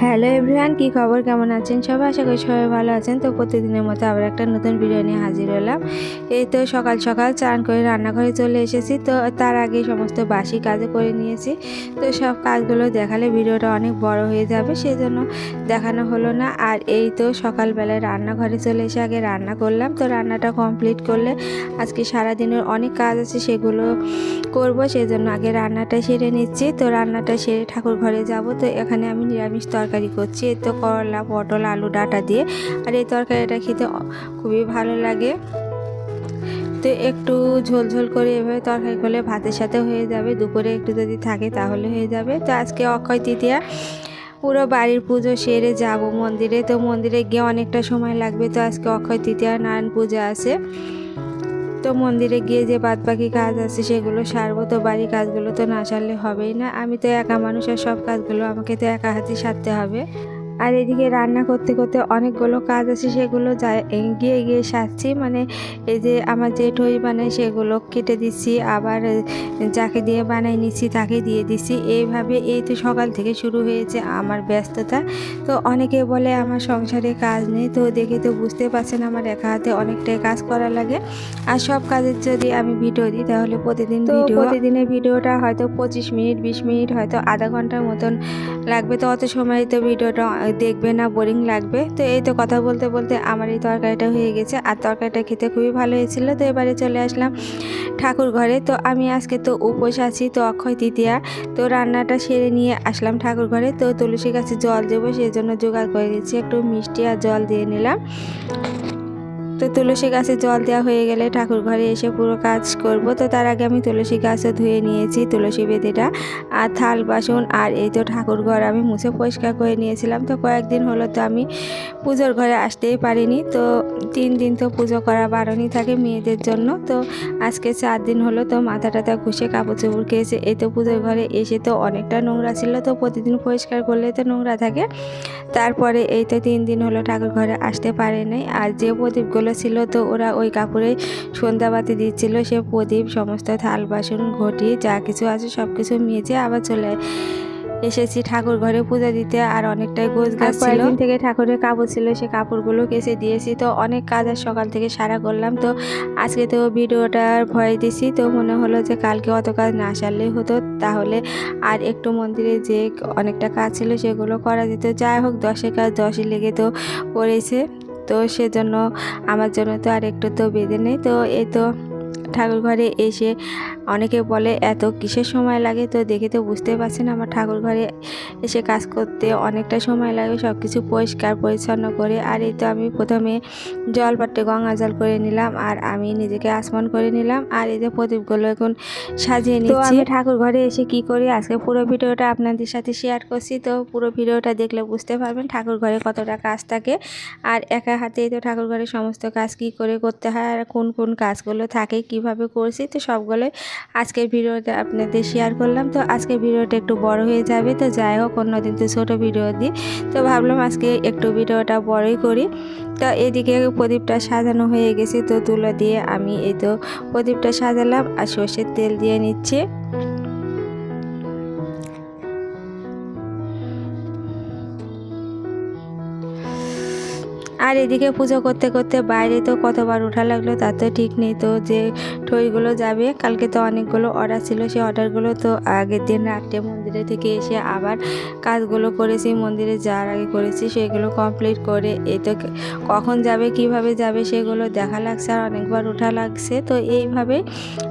Hello everyone, কী খবর? কেমন আছেন সবাই? আশা করি সবাই ভালো আছেন। তো প্রতিদিনের মতো আবার একটা নতুন ভিডিও নিয়ে হাজির হলাম। এই তো সকাল সকাল চান করে রান্নাঘরে চলে এসেছি। তো তার আগে সমস্ত বাসি কাজও করে নিয়েছি। তো সব কাজগুলো দেখালে ভিডিওটা অনেক বড় হয়ে যাবে সেই জন্য দেখানো হলো না। আর এই তো সকালবেলায় রান্নাঘরে চলে এসে আগে রান্না করলাম। তো রান্নাটা কমপ্লিট করলে আজকে সারাদিনের অনেক কাজ আছে, সেগুলো করব সেই জন্য আগে রান্নাটা সেরে নিচ্ছি। তো রান্নাটা সেরে ঠাকুর ঘরে যাব। তো এখানে আমি নিরামিষ তরকারি করছি। এই তো করলা, পটল, আলু, ডাঁটা দিয়ে। আর এই তরকারিটা খেতে খুবই ভালো লাগে। তো একটু ঝোল ঝোল করে এভাবে তরকারি করলে ভাতের সাথে হয়ে যাবে। দুপুরে একটু যদি থাকে তাহলে হয়ে যাবে। তো আজকে অক্ষয় তৃতীয়া। পুরো বাড়ির পুজো সেরে যাব মন্দিরে। তো মন্দিরে গিয়ে অনেকটা সময় লাগবে। তো আজকে অক্ষয় তৃতীয়া নারায়ণ পূজা আছে। তো মন্দিরে গিয়ে যে বাদ বাকি কাজ আছে সেগুলো সারবো, তো বাড়ির কাজগুলো তো না সারলে হবেই না। আমি তো একা মানুষ আর সব কাজগুলো আমাকে তো একা হাতে সারতে হবে। আর এদিকে রান্না করতে করতে অনেকগুলো কাজ আছে সেগুলো এগিয়ে গিয়ে সারছি। মানে এই যে আমার জেঠই বানায় সেগুলো কেটে দিচ্ছি আবার যাকে দিয়ে বানাই নিচ্ছি তাকে দিয়ে দিচ্ছি। এইভাবে এই তো সকাল থেকে শুরু হয়েছে আমার ব্যস্ততা। তো অনেকে বলে আমার সংসারে কাজ নেই তো দেখে তো বুঝতে পারছেন আমার একা হাতে অনেকটাই কাজ করা লাগে। আর সব কাজের যদি আমি ভিডিও দিই তাহলে প্রতিদিন ভিডিও প্রতিদিনের ভিডিওটা হয়তো পঁচিশ মিনিট বিশ মিনিট হয়তো আধা ঘণ্টার মতন লাগবে। তো অত সময় তো ভিডিওটা দেখবে না বোরিং লাগবে। তো এই তো কথা বলতে বলতে আমার এই তরকারিটা হয়ে গেছে। আর তরকারিটা খেতে খুবই ভালো হয়েছিল, তো এবারে চলে আসলাম ঠাকুর ঘরে। তো আমি আজকে তো উপোস আছি, তো অক্ষয় তৃতীয়া তো রান্নাটা সেরে নিয়ে আসলাম ঠাকুর ঘরে। তো তুলসী গাছে জল দেবো সেই জন্য জোগাড় করে দিচ্ছি একটু মিষ্টি আর জল দিয়ে নিলাম। তো তুলসী গাছে জল দেওয়া হয়ে গেলে ঠাকুর ঘরে এসে পুরো কাজ করব। তো তার আগে আমি তুলসী গাছও ধুয়ে নিয়েছি, তুলসী বেদিটা আর থাল, বাসন আর এই তো ঠাকুর ঘর আমি মুছে পরিষ্কার করে নিয়েছিলাম। তো কয়েকদিন হলো তো আমি পুজোর ঘরে আসতেই পারিনি। তো তিন দিন তো পুজো করা বারণই থাকে মেয়েদের জন্য। তো আজকে চার দিন হলো তো মাথা টাথা ঘুষে কাপড় চোপড় খেয়েছে এই তো পুজোর ঘরে এসে তো অনেকটা নোংরা ছিল। তো প্রতিদিন পরিষ্কার করলে তো নোংরা থাকে। তারপরে এই তো তিন দিন হলো ঠাকুর ঘরে আসতে পারে নাই। আর যে প্রদীপগুলো ছিল তো ওরা ওই কাপড়ে সন্ধ্যাবাতি দিচ্ছিল সে প্রদীপ সমস্ত থাল বাসন ঘটি যা কিছু আছে সব কিছু মেজে আবার চলে এসেছি ঠাকুর ঘরে পূজা দিতে। আর অনেকটাই গোছ গাছ ছিল থেকে ঠাকুরের কাপড় ছিল সে কাপড়গুলো কেসে দিয়েছি। তো অনেক কাজ আর সকাল থেকে সারা করলাম। তো আজকে তো ভিডিওটার ভয় দিছি। তো মনে হলো যে কালকে অত কাজ না সারলেই হতো তাহলে আর একটু মন্দিরে যে অনেকটা কাজ ছিল সেগুলো করা যেত। যাই হোক দশের কাজ দশই লেগে তো পড়েছে। তো সেজন্য আমার জন্য তো আর একটু তো বেঁধে নেই। তো এই তো ঠাকুর ঘরে এসে অনেকে বলে এত কিসের সময় লাগে? তো দেখে তো বুঝতে পারছেন আমার ঠাকুর ঘরে এসে কাজ করতে অনেকটা সময় লাগে সব কিছু পরিষ্কার পরিচ্ছন্ন করে। আর এই তো আমি প্রথমে জল পাট্টে গঙ্গা জল করে নিলাম আর আমি নিজেকে আসমান করে নিলাম আর এই যে প্রদীপগুলো এখন সাজিয়ে নিচ্ছি। আমি ঠাকুর ঘরে এসে কি করি? আজকে পুরো ভিডিওটা আপনাদের সাথে শেয়ার করছি তো পুরো ভিডিওটা দেখলে বুঝতে পারবেন ঠাকুর ঘরে কতটা কাজ থাকে। আর একা হাতেই তো ঠাকুর ঘরের সমস্ত কাজ কি করে করতে হয় আর কোন কোন কাজগুলো থাকে কীভাবে করছি, তো সবগুলোই আজকের ভিডিওতে আপনাদের শেয়ার করলাম। তো আজকের ভিডিওটা একটু বড় হয়ে যাবে, তো যাই হোক, অন্যদিন তো ছোটো ভিডিও দিই। তো ভাবলাম আজকে একটু ভিডিওটা বড়ই করি। তো এদিকে প্রদীপটা সাজানো হয়ে গেছে, তো তুলো দিয়ে আমি এই তো প্রদীপটা সাজালাম আর সর্ষের তেল দিয়ে নিচ্ছি। আর এদিকে পুজো করতে করতে বাইরে তো কতবার ওঠা লাগল তা তো ঠিক নেই। তো যে ঠইগুলো যাবে, কালকে তো অনেকগুলো অর্ডার ছিল, সেই অর্ডারগুলো তো আগের দিন রাত্রে মন্দিরে থেকে এসে আবার কাজগুলো করেছি, মন্দিরে যাওয়ার আগে করেছি, সেগুলো কমপ্লিট করে এই তো কখন যাবে, কীভাবে যাবে সেগুলো দেখা লাগছে আর অনেকবার ওঠা লাগছে। তো এইভাবে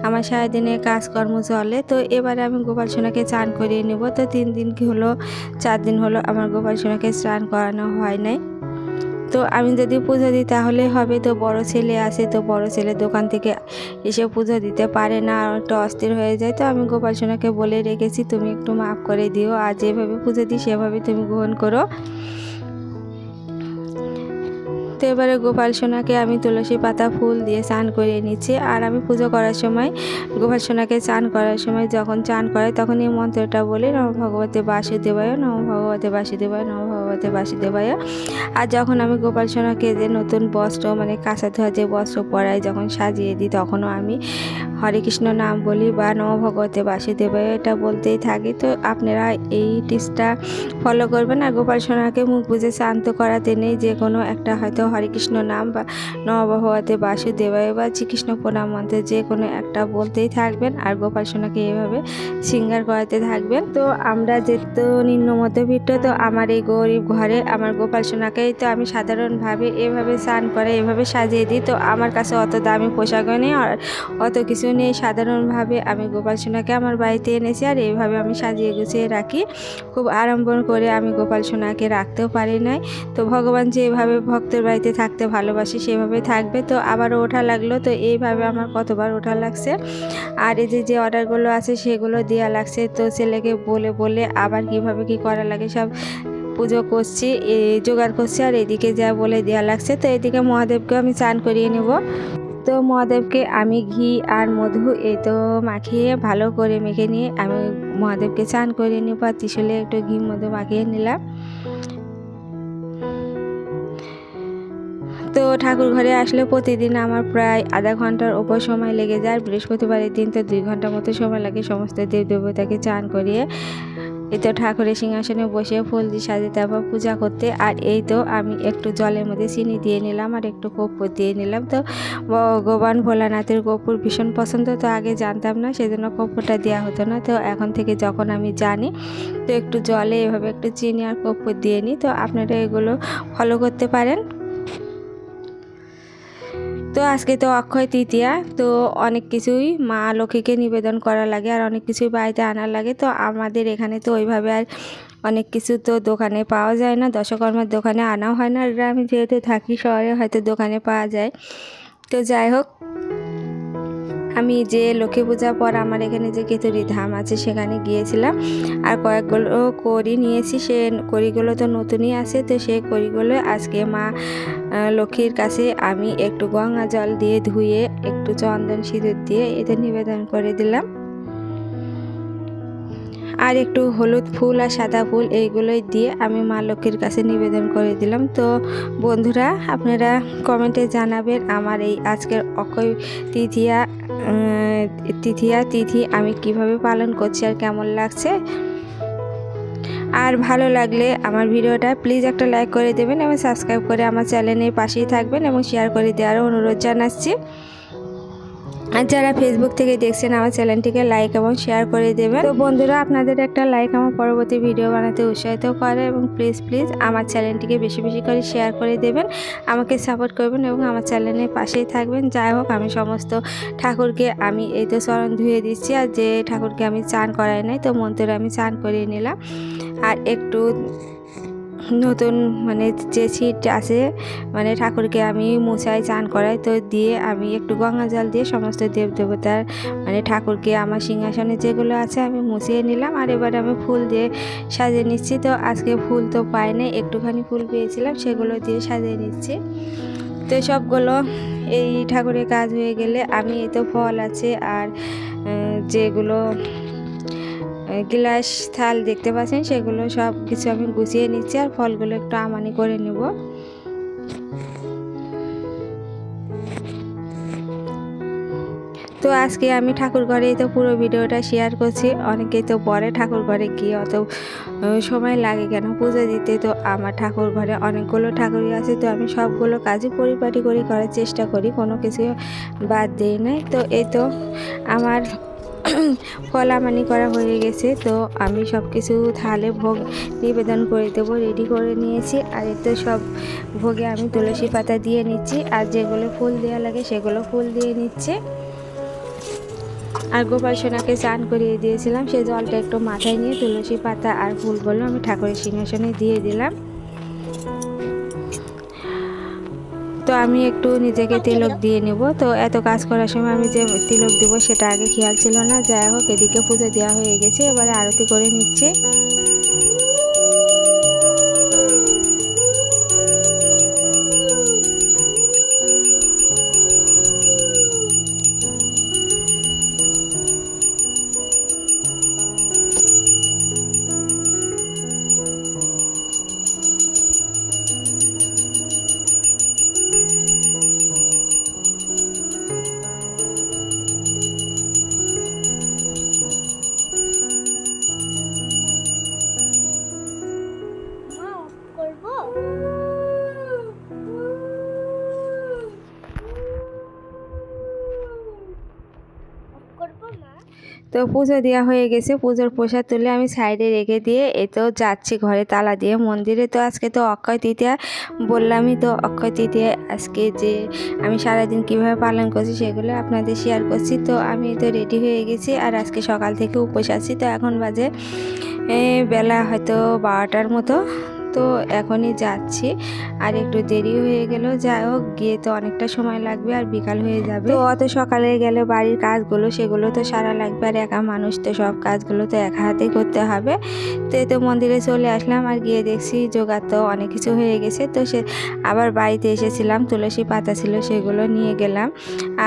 আমার সারাদিনের কাজকর্ম চলে। তো এবারে আমি গোপাল সোনাকে চান করিয়ে নেব। তো তিন দিন কি হলো, চার দিন হলো আমার গোপাল সোনাকে স্নান করানো হয় নাই। তো আমি যদি পুজো দিই তাহলে হবে তো বড় ছেলে আসে তো বড় ছেলে দোকান থেকে এসে পুজো দিতে পারে না। একটু অস্থির হয়ে যায়। তো আমি গোপাল সোনাকে বলে রেখেছি, তুমি একটু মাফ করে দিও। আর যেভাবে পুজো দিই, সেভাবে তুমি গ্রহণ করো। তো এবারে গোপাল সোনাকে আমি তুলসী পাতা ফুল দিয়ে চান করিয়ে নিচ্ছি। আর আমি পুজো করার সময়, গোপাল সোনাকে চান করার সময় যখন চান করে তখন এই মন্ত্রটা বলি, নম ভগবতে বাসুদেবায়, নম ভগবতে বাসুদেবায়, নম ভগবতে বাসুদেবায়। আর যখন আমি গোপাল সোনাকে যে নতুন বস্ত্র মানে কাঁচা ধোয়া যে বস্ত্র পরাই যখন সাজিয়ে দিই, তখনও আমি হরে কৃষ্ণ নাম বলি বা নম ভগবতে বাসুদেবায় এটা বলতেই থাকি। তো আপনারা এই টিপসটা ফলো করবেন। আর গোপাল সোনাকে মুখ বুঝে শান্ত করাতে নেই, যে কোনো একটা হয়তো হরে কৃষ্ণ নাম বা ভগবতে বাসুদেবায় বা শ্রীকৃষ্ণ প্রণাম মন্ত্রে যে কোনো একটা বলতেই থাকবেন আর গোপাল সোনাকে এভাবে সিঙ্গার করাতে থাকবেন। তো আমরা যেহেতু নিম্ন মধ্যবিত্ত, তো আমার এই গরিব ঘরে আমার গোপাল সোনাকেই তো আমি সাধারণভাবে এভাবে স্নান করে, এভাবে সাজিয়ে দিই। তো আমার কাছে অত দামি পোশাকও নেই আর অত কিছু নেই। সাধারণভাবে আমি গোপাল সোনাকে আমার বাড়িতে এনেছি আর এইভাবে আমি সাজিয়ে গুছিয়ে রাখি। খুব আড়ম্বর করে আমি গোপাল সোনাকে রাখতেও পারি নাই। তো ভগবান যে এভাবে ভক্তের বাড়িতে থাকতে ভালোবাসি সেভাবে থাকবে। তো আবারও ওঠা লাগল। তো এইভাবে আমার কতবার ওঠা লাগছে। আর এই যে যে অর্ডারগুলো আছে, সেগুলো দেওয়া লাগছে। তো ছেলেকে বলে বলে আবার কীভাবে কি করা লাগে সব পুজো করছি জোগাড় করছি। আর এদিকে যা বলে দেওয়া লাগছে, তো এদিকে মহাদেবকে আমি চান করিয়ে নেব। তো মহাদেবকে আমি ঘি আর মধু এই তো মাখিয়ে ভালো করে মেখে নিয়ে আমি মহাদেবকে চান করিয়ে নেব। আর ত্রিশুলে একটু ঘি মধু মাখিয়ে নিলাম। তো ঠাকুর ঘরে আসলে প্রতিদিন আমার প্রায় আধা ঘণ্টার ওপর সময় লেগে যায়। বৃহস্পতিবারের দিন তো দুই ঘণ্টার মতো সময় লাগে সমস্ত দেব দেবতাকে চান করিয়ে। এই তো ঠাকুরের সিংহাসনে বসে ফুল দিয়ে সাজিয়ে তারপর পূজা করতে। আর এই তো আমি একটু জলের মধ্যে চিনি দিয়ে নিলাম আর একটু কর্পূর দিয়ে নিলাম। তো ভগবান ভোলানাথের কর্পূর ভীষণ পছন্দ, তো আগে জানতাম না, সেজন্য কর্পূরটা দেওয়া হতো না। তো এখন থেকে যখন আমি জানি, তো একটু জলে এভাবে একটু চিনি আর কর্পূর দিয়ে নিই। তো আপনারা এগুলো ফলো করতে পারেন। তো আজকে তো অক্ষয় তৃতীয়া, তো অনেক কিছুই মা লক্ষ্মীকে নিবেদন করা লাগে আর অনেক কিছুই বাড়িতে আনার লাগে। তো আমাদের এখানে তো ওইভাবে আর অনেক কিছু তো দোকানে পাওয়া যায় না, দশকর্মার দোকানে আনাও হয় না। গ্রামে যেহেতু থাকি, শহরে হয়তো দোকানে পাওয়া যায়। তো যাই হোক আমি যে লক্ষ্মী পূজা পর আমার এখানে যে কেতুরি ধাম আছে, সেখানে গিয়েছিলাম। আর কয়েকগুলো করি নিয়েছি, সে করিগুলো তো নতুনই আছে, তো সেই করিগুলো আজকে মা লক্ষ্মীর কাছে আমি একটু গঙ্গা জল দিয়ে ধুয়ে, একটু চন্দন সিঁদুর দিয়ে এতে নিবেদন করে দিলাম। আর একটু হলুদ ফুল আর সাদা ফুল এইগুলোই দিয়ে আমি মা লক্ষ্মীর কাছে নিবেদন করে দিলাম। তো বন্ধুরা, আপনারা কমেন্টে জানাবেন আমার এই আজকের অক্ষয় তৃতীয়া তৃতীয়া তিথি আমি কীভাবে পালন করছি আর কেমন লাগছে। আর ভালো লাগলে আমার ভিডিওটা প্লিজ একটা লাইক করে দেবেন এবং সাবস্ক্রাইব করে আমার চ্যানেলের পাশেই থাকবেন এবং শেয়ার করে দেওয়ারও অনুরোধ জানাচ্ছি। আর যারা ফেসবুক থেকে দেখছেন, আমার চ্যানেলটিকে লাইক এবং শেয়ার করে দেবেন। তো বন্ধুরা, আপনাদের একটা লাইক আমার পরবর্তী ভিডিও বানাতে উৎসাহিত করে এবং প্লিজ প্লিজ আমার চ্যানেলটিকে বেশি বেশি করে শেয়ার করে দেবেন। আমাকে সাপোর্ট করবেন এবং আমার চ্যানেলের পাশেই থাকবেন। যাই হোক, আমি সমস্ত ঠাকুরকে আমি এই তো চরণ ধুয়ে দিচ্ছি। আর যে ঠাকুরকে আমি চান করাই নাই, তো মন্ত্রে আমি চান করিয়ে নিলাম। আর একটু নতুন মানে যে ছিট আছে মানে ঠাকুরকে আমি মোছাই, চান করাই, তো দিয়ে আমি একটু গঙ্গা জল দিয়ে সমস্ত দেব দেবতার মানে ঠাকুরকে আমার সিংহাসনে যেগুলো আছে আমি মুছিয়ে নিলাম। আর এবার আমি ফুল দিয়ে সাজিয়ে নিচ্ছি। তো আজকে ফুল তো পাই নাই একটুখানি ফুল পেয়েছিলাম, সেগুলো দিয়ে সাজিয়ে নিচ্ছি। তো সবগুলো এই ঠাকুরের কাজ হয়ে গেলে আমি এই তো ফল আছে, আর যেগুলো গ্লাস, থাল দেখতে পাচ্ছেন? সেগুলো সব কিছু আমি গুছিয়ে নিচ্ছি আর ফলগুলো একটু আমানি করে নেব। তো আজকে আমি ঠাকুর ঘরেই তো পুরো ভিডিওটা শেয়ার করছি। অনেকেই তো পরে ঠাকুর ঘরে গিয়ে অত সময় লাগে কেন পুজো দিতে? তো আমার ঠাকুর ঘরে অনেকগুলো ঠাকুরই আছে। তো আমি সবগুলো কাজই পরিপাটি করি করার চেষ্টা করি। কোনো কিছু বাদ দিই নাই। তো এই তো আমার ফলামানি করা হয়ে গেছে। তো আমি সব কিছু থালে ভোগ নিবেদন করে দেবো রেডি করে নিয়েছি। আর এতে সব ভোগে আমি তুলসী পাতা দিয়ে নিচ্ছি। আর যেগুলো ফুল দেওয়া লাগে সেগুলো ফুল দিয়ে নিচ্ছে। আর গোপাল সোনাকে চান করিয়ে দিয়েছিলাম। সেই জলটা একটু মাথায় নিয়ে তুলসী পাতা আর ফুলগুলো আমি ঠাকুরের সিংহাসনে দিয়ে দিলাম। তো আমি একটু নিজেকে তিলক দিয়ে নেব। তো এত কাজ করার সময় আমি যে তিলক দেব সেটা আগে খেয়াল ছিল না। যাই হোক এদিকে পুজো দেওয়া হয়ে গেছে। এবারে আরতি করে নিচ্ছে। পুজো দেওয়া হয়ে গেছে, পুজোর প্রসাদ তুলে আমি সাইডে রেখে দিয়ে তো যাচ্ছি ঘরে তালা দিয়ে। মন্দিরে তো আজকে তো অক্ষয় তৃতীয়া, বললামই তো অক্ষয় তৃতীয়া আজকে যে আমি সারাদিন কীভাবে পালন করছি সেগুলো আপনাদের শেয়ার করছি। তো আমি তো রেডি হয়ে গেছি আর আজকে সকাল থেকে উপোস আছি। তো এখন বাজে বেলা হয়তো বারোটার মতো। তো এখনই যাচ্ছি। আর একটু দেরি হয়ে গেল, যাই হোক, গিয়ে তো অনেকটা সময় লাগবে আর বিকাল হয়ে যাবে। তো অত সকালে গেলে বাড়ির কাজগুলো, সেগুলো তো সারা লাগবে আর একা মানুষ তো সব কাজগুলো তো একা হাতেই করতে হবে। তো তো মন্দিরে চলে আসলাম আর গিয়ে দেখছি জোগাড় তো অনেক কিছু হয়ে গেছে। তো সে আবার বাড়িতে এসেছিলাম, তুলসী পাতা ছিল সেগুলো নিয়ে গেলাম।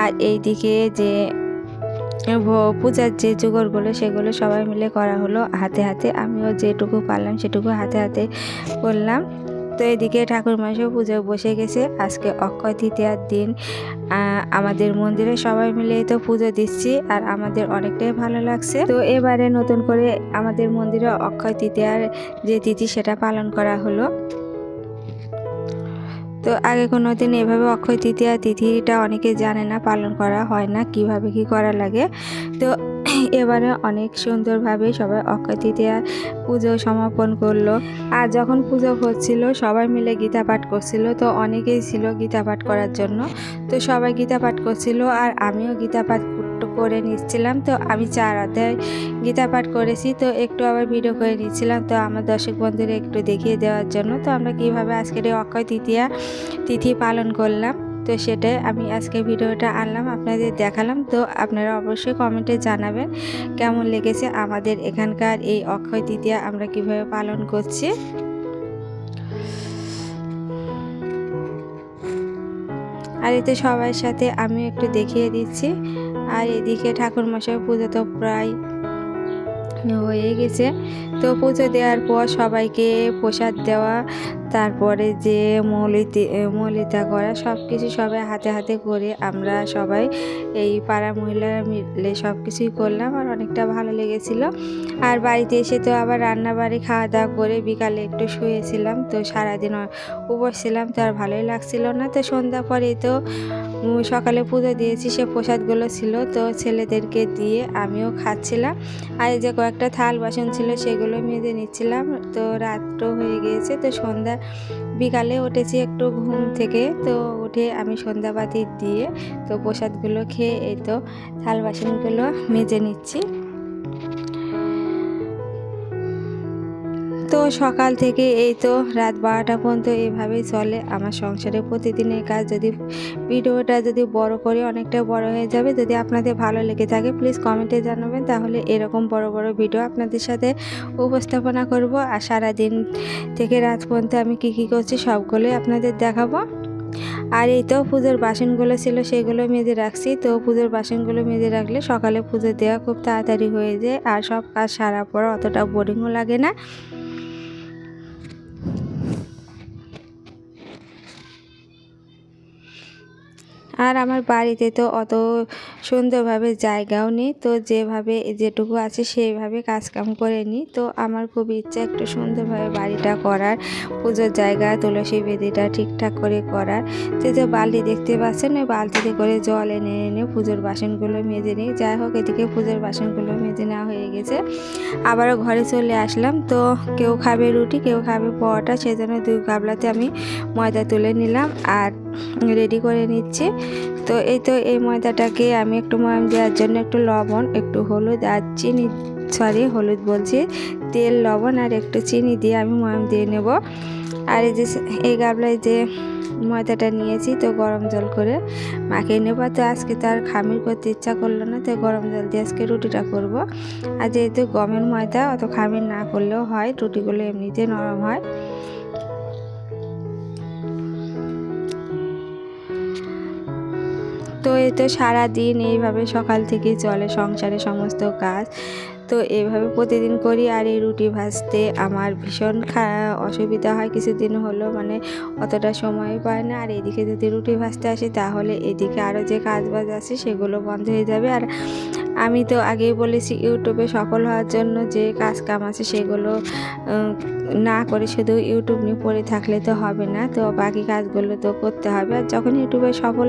আর এইদিকে যে পূজার যে জোগাড়গুলো সেগুলো সবাই মিলে করা হলো হাতে হাতে। আমিও যেটুকু পারলাম সেটুকু হাতে হাতে করলাম। তো এদিকে ঠাকুর মাসেও পুজো বসে গেছে। আজকে অক্ষয় তৃতীয়ার দিন। আমাদের মন্দিরে সবাই মিলে তো পুজো দিচ্ছি আর আমাদের অনেকটাই ভালো লাগছে। তো এবারে নতুন করে আমাদের মন্দিরে অক্ষয় তৃতীয়ার যে তিথি সেটা পালন করা হলো। তো আগে কোনো দিন এভাবে অক্ষয় তৃতীয়া তিথিটা অনেকে জানে না পালন করা হয় না, কীভাবে কি করা লাগে। তো এবারে অনেক সুন্দরভাবে সবাই অক্ষয় তৃতীয়া পুজো সমাপন করল। আর যখন পুজো হচ্ছিল, সবাই মিলে গীতা পাঠ করছিল। তো অনেকেই ছিল গীতা পাঠ করার জন্য। তো সবাই গীতা পাঠ করছিল আর আমিও গীতা পাঠ করে নিচ্ছিলাম। তো আমি চার অধ্যায় গীতা পাঠ করেছি। তো একটু আবার ভিডিও করে নিচ্ছিলাম। তো আমার দর্শক বন্ধুরা একটু দেখিয়ে দেওয়ার জন্য। তো আমরা কীভাবে আজকের এই অক্ষয় তৃতীয়া তিথি পালন করলাম? তো সেটাই আমি আজকে ভিডিওটা আনলাম, আপনাদের দেখালাম। তো আপনারা অবশ্যই কমেন্টে জানাবেন, কেমন লেগেছে আমাদের এখানকার এই অক্ষয় তৃতীয়া আমরা কীভাবে পালন করছি। আর এতে সবার সাথে আমি একটু দেখিয়ে দিচ্ছি। আর এদিকে ঠাকুর মশাই পুজো তো প্রায় হয়ে গেছে। তো পুজো দেওয়ার পর সবাইকে প্রসাদ দেওয়া, তারপরে যে মৌলিতে, মৌলিতা করা সব কিছু সবাই হাতে হাতে করে আমরা সবাই এই পাড়া মহিলারা মিলে সব কিছুই করলাম। আর অনেকটা ভালো লেগেছিল। আর বাড়িতে এসে তো আবার রান্না বাড়ি খাওয়া দাওয়া করে বিকালে একটু শুয়েছিলাম। তো সারাদিন উপোস ছিলাম, তো আর ভালোই লাগছিল না। তো সন্ধ্যা পরে তো সকালে পুজো দিয়েছি, সে প্রসাদগুলো ছিল, তো ছেলেদেরকে দিয়ে আমিও খাচ্ছিলাম। আর যে কয়েকটা থাল বাসন ছিল, সেগুলো মেজে নিচ্ছিলাম। তো রাতও হয়ে গিয়েছে, তো সন্ধ্যা বিকালে উঠেছি একটু ঘুম থেকে, তো উঠে আমি সন্ধ্যাবাতি দিয়ে তো প্রসাদগুলো খেয়ে এই তো থাল বাসনগুলো মেজে নিচ্ছি। তো সকাল থেকে এই তো রাত বারোটা পর্যন্ত এইভাবেই চলে। আমার সংসারে প্রতিদিনের কাজ যদি ভিডিওটা যদি বড় করে, অনেকটা বড় হয়ে যাবে। যদি আপনাদের ভালো লেগে থাকে প্লিজ কমেন্টে জানাবেন। তাহলে এরকম বড় বড় ভিডিও আপনাদের সাথে উপস্থাপনা করব। আর সারাদিন থেকে রাত পর্যন্ত আমি কী কী করছি, সবগুলোই আপনাদের দেখাবো। আর এই তো পুজোর বাসনগুলো ছিল, সেগুলো মেজে রাখছি। তো পুজোর বাসনগুলো মেজে রাখলে সকালে পুজো দেওয়া খুব তাড়াতাড়ি হয়ে যায়। আর সব কাজ সারা পর অতটা বোরিংও লাগে না। আর আমার বাড়িতে তো অত সুন্দরভাবে জায়গাও নেই, তো যেভাবে যেটুকু আছে সেইভাবে কাজকাম করে নিই। তো আমার খুব ইচ্ছা একটু সুন্দরভাবে বাড়িটা করার, পুজোর জায়গা, তুলসী বেদিটা ঠিকঠাক করে করার। যে বালতি দেখতে পাচ্ছেন, ওই বালতিতে করে জল এনে এনে পুজোর বাসনগুলো মেজে নিই। যাই হোক, এদিকে পুজোর বাসনগুলো মেজে নেওয়া হয়ে গেছে। আবারও ঘরে চলে আসলাম। তো কেউ খাবে রুটি, কেউ খাবে পরোটা, সেজন্য দুই গাবলাতে আমি ময়দা তুলে নিলাম আর রেডি করে নিচ্ছি। তো এই তো এই ময়দাটাকে আমি একটু ময়াম দেওয়ার জন্য একটু লবণ, একটু হলুদ আর চিনি সরি হলুদ বলছি, তেল, লবণ আর একটু চিনি দিয়ে আমি ময়াম দিয়ে নেব। আর এই যে এই গাবলায় যে ময়দাটা নিয়েছি, তো গরম জল করে মাখিয়ে নেব। তো আজকে তো আর খামির করতে ইচ্ছা করল না, তো গরম জল দিয়ে আজকে রুটিটা করব। আর যেহেতু গমের ময়দা, অত খামির না করলেও হয়, রুটিগুলো এমনিতে নরম হয়। তো এই তো সারাদিন এইভাবে সকাল থেকে চলে সংসারে সমস্ত কাজ। তো এভাবে প্রতিদিন করি আর এই রুটি ভাজতে আমার ভীষণ অসুবিধা হয়। কিছুদিন হলো মানে অতটা সময় পায় না। আর এদিকে যদি রুটি ভাজতে আসি, তাহলে এদিকে আরও যে কাজ বাজ আছে, সেগুলো বন্ধ হয়ে যাবে। আর আমি তো আগেই বলেছি, ইউটিউবে সফল হওয়ার জন্য যে কাজ কাম আছে, সেগুলো না করে শুধু ইউটিউব নিয়ে পড়ে থাকলে তো হবে না। তো বাকি কাজগুলো তো করতে হবে। আর যখন ইউটিউবে সফল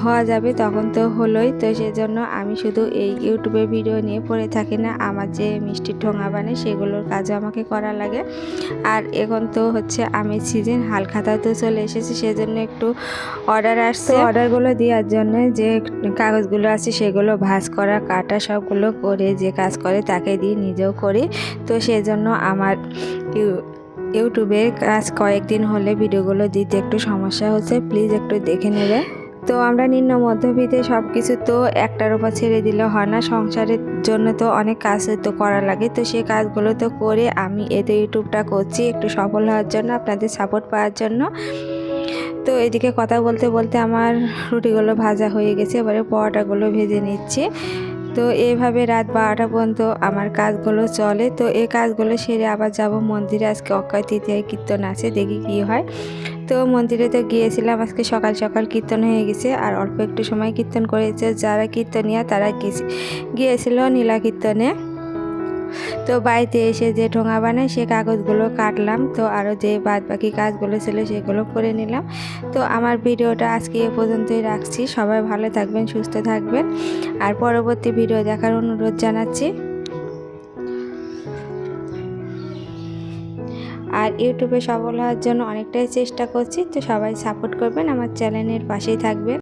হওয়া যাবে তখন তো হলোই। তো সেজন্য আমি শুধু এই ইউটিউবে ভিডিও নিয়ে পড়ে থাকি না। আমার যে মিষ্টির ঠোঙা বানায় সেগুলোর কাজও আমাকে করা লাগে। আর এখন তো হচ্ছে আমি সিজন হালখাতা তো চলে এসেছে। সেজন্য একটু অর্ডার আসছে। অর্ডারগুলো দেওয়ার জন্য যে কাগজগুলো আছে সেগুলো ভাঁজ করা, কাটা সবগুলো করে যে কাজ করে তাকে দিয়ে নিজেও করি। তো সেজন্য আমার ইউটিউবে কাজ কয়েকদিন হলে ভিডিওগুলো দিতে একটু সমস্যা হচ্ছে প্লিজ একটু দেখে নেবে। তো আমরা নিম্ন মধ্যবিত্তে সব কিছু তো একটার উপর ছেড়ে দিলে হয় না, সংসারের জন্য তো অনেক কাজ তো করা লাগে। তো সেই কাজগুলো তো করে আমি এতে ইউটিউবটা করছি, একটু সফল হওয়ার জন্য, আপনাদের সাপোর্ট পাওয়ার জন্য। তো এদিকে কথা বলতে বলতে আমার রুটিগুলো ভাজা হয়ে গেছে, এবারে পরোটাগুলো ভেজে নিচ্ছি। তো এইভাবে রাত বারোটা পর্যন্ত আমার কাজগুলো চলে। তো এই কাজগুলো সেরে আবার যাব মন্দিরে। আজকে অক্ষয় তৃতীয় কীর্তন আছে, দেখি কি হয়। তো মন্দিরে তো গিয়েছিলাম, আজকে সকাল সকাল কীর্তন হয়ে গেছে আর অল্প একটু সময় কীর্তন করেছে। যারা কীর্তনিয়া তারা গিয়েছিল নীলা কীর্তনে। তো বাড়িতে এসে যে ঠোঙা বানায় সে কাগজগুলো কাটলাম। তো আরও যে বাদ বাকি কাজগুলো ছিল, সেগুলো করে নিলাম। তো আমার ভিডিওটা আজকে এ পর্যন্তই রাখছি। সবাই ভালো থাকবেন, সুস্থ থাকবেন। আর পরবর্তী ভিডিও দেখার অনুরোধ জানাচ্ছি। আর ইউটিউবে সফল হওয়ার জন্য অনেকটাই চেষ্টা করছি। তো সবাই সাপোর্ট করবেন, আমার চ্যানেলের পাশেই থাকবেন।